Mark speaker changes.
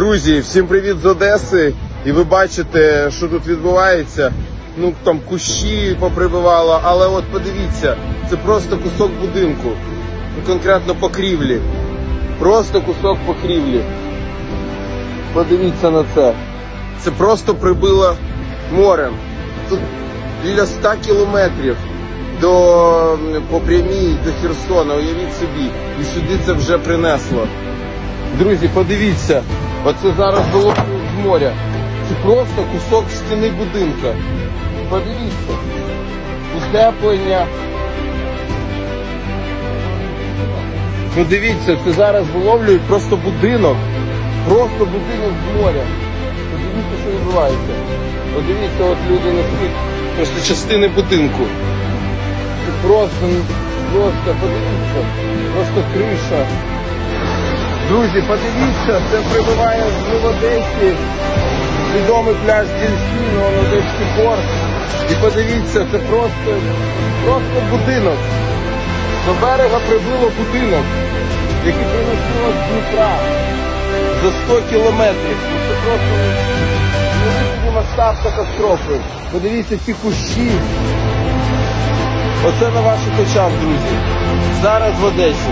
Speaker 1: Друзі, всім привіт з Одеси. І ви бачите, що тут відбувається. Ну там кущі поприбивало, але от подивіться, це просто кусок будинку. Ну, конкретно покрівлі. Просто кусок покрівлі. Подивіться на це. Це просто прибило морем. Тут біля 100 кілометрів до по прямій до Херсона. Уявіть собі, і сюди це вже принесло. Друзі, подивіться, оце зараз було з моря. Це просто кусок стіни будинка. Подивіться. Утеплення. Подивіться, це зараз виловлюють просто будинок. Просто будинок з моря. Подивіться, що відбувається. Подивіться, от люди несуть просто частини будинку. Це просто, просто, подивіться, просто криша. Друзі, подивіться, це прибиває з Одесі відомий пляж Дільфіну, Одеський порт. І подивіться, це просто, просто будинок. До берега прибило будинок, який приносило з Дніпра за 100 кілометрів. Це просто невеликий масштаб катастрофи. Подивіться ці кущі. Оце на ваших очах, друзі. Зараз в Одесі.